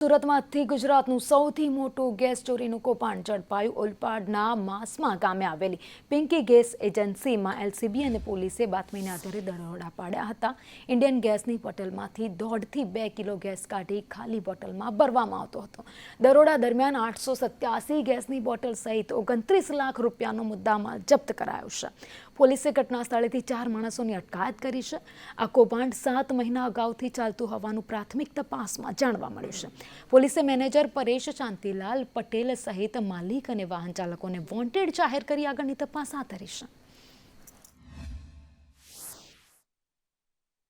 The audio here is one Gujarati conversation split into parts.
સુરતમાંથી ગુજરાતનું સૌથી મોટું ગેસ ચોરીનું કૌભાંડ ઝડપાયું. ઓલપાડના માસમાં ગામે આવેલી પિંકી ગેસ એજન્સીમાં એલસીબી અને પોલીસે બાતમીના આધારે દરોડા પાડ્યા હતા. ઇન્ડિયન ગેસની બોટલમાંથી દોઢથી બે કિલો ગેસ કાઢી ખાલી બોટલમાં ભરવામાં આવતો હતો. દરોડા દરમિયાન આઠસો સત્યાસી ગેસની બોટલ સહિત ઓગણત્રીસ લાખ રૂપિયાનો મુદ્દામાલ જપ્ત કરાયો છે. પોલીસે ઘટના સ્થળેથી ચાર માણસોની અટકાયત કરી છે આ કૌભાંડ સાત મહિના અગાઉથી ચાલતું હોવાનું પ્રાથમિક તપાસમાં જાણવા મળ્યું છે પોલીસે મેનેજર પરેશ શાંતિલાલ પટેલ સહિત માલિક અને વાહન ચાલકોને વોન્ટેડ જાહેર કરી આગળની તપાસ હાથ ધરી છે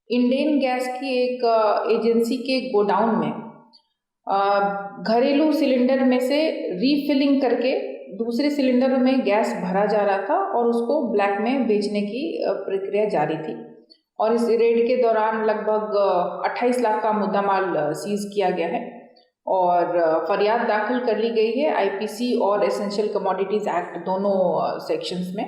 इंडेन गैस की एक अ, एजेंसी के गोडाउन में अ, घरेलू सिलेंडर में से रीफिलिंग करके दूसरे सिलेंडर में गैस भरा जा रहा था और उसको ब्लैक में बेचने की प्रक्रिया जारी थी। और इस रेड के दौरान लगभग अट्ठाईस लाख का मुद्दा माल सीज किया गया है और फरियाद दाखिल कर ली गई है आईपीसी और एसेंशियल कमोडिटीज़ एक्ट दोनों सेक्शंस में।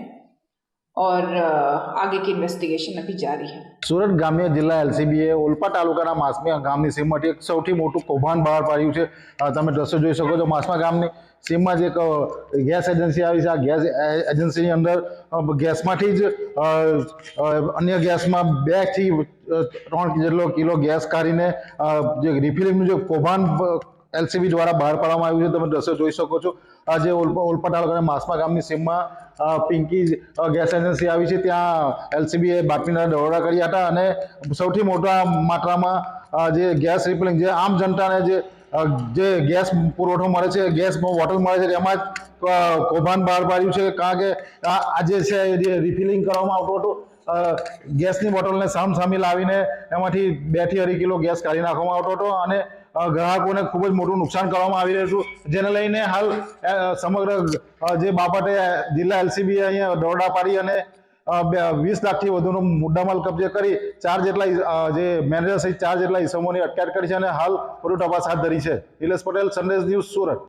और अ, आगे की इन्वेस्टिगेशन अभी जारी है સુરત ગ્રામ્ય જિલ્લા એલસીબીએ ઓલપા તાલુકાના માસમી ગામની સીમમાંથી એક સૌથી મોટું કૌભાંડ બહાર પાડ્યું છે અ, તમે દ્રશ્યો જોઈ શકો છો માસમા ગામની સીમમાં જે એક અ, ગેસ એજન્સી આવી છે આ ગેસ એ- એજન્સીની અંદર અ, ગેસમાંથી જ અ, અ, અન્ય ગેસમાં બેથી અ, ત્રણ જેટલો કિલો ગેસ કાઢીને અ, જે રિફિલિંગનું જે કૌભાંડ એલસીબી દ્વારા બહાર પાડવામાં આવ્યું છે. તમે દ્રશ્યો જોઈ શકો છો. આ જે ઓલપા તાલુકાના માસમા ગામની સીમમાં પિંકી ગેસ એજન્સી આવી છે. ત્યાં એલસીબીએ બાતમીના દરોડા કર્યા હતા અને સૌથી મોટા માત્રામાં જે ગેસ રિફિલિંગ જે આમ જનતાને જે જે ગેસ પુરવઠો મળે છે, ગેસ બોટલ મળે છે એમાં જ કૌભાંડ બહાર પાડ્યું છે. કારણ કે આ જે છે, એ રિફિલિંગ કરવામાં આવતું હતું ગેસની બોટલને સામ સામે લાવીને એમાંથી બેથી અઢી કિલો ગેસ કાઢી નાખવામાં આવતો હતો અને ગ્રાહકોને ખૂબ જ મોટું નુકસાન કરવામાં આવી રહ્યું હતું. જેને લઈને હાલ સમગ્ર જે બાબતે જિલ્લા એલસીબી અહીંયા દોરડા પાડી અને વીસ લાખથી વધુનો મુદ્દામાલ કબજે કરી ચાર જેટલા જે મેનેજર સહિત ચાર જેટલા ઇસમોની અટકાયત કરી છે અને હાલ વધુ તપાસ હાથ ધરી છે. નિલેશ પટેલ સંદેશ ન્યૂઝ સુરત.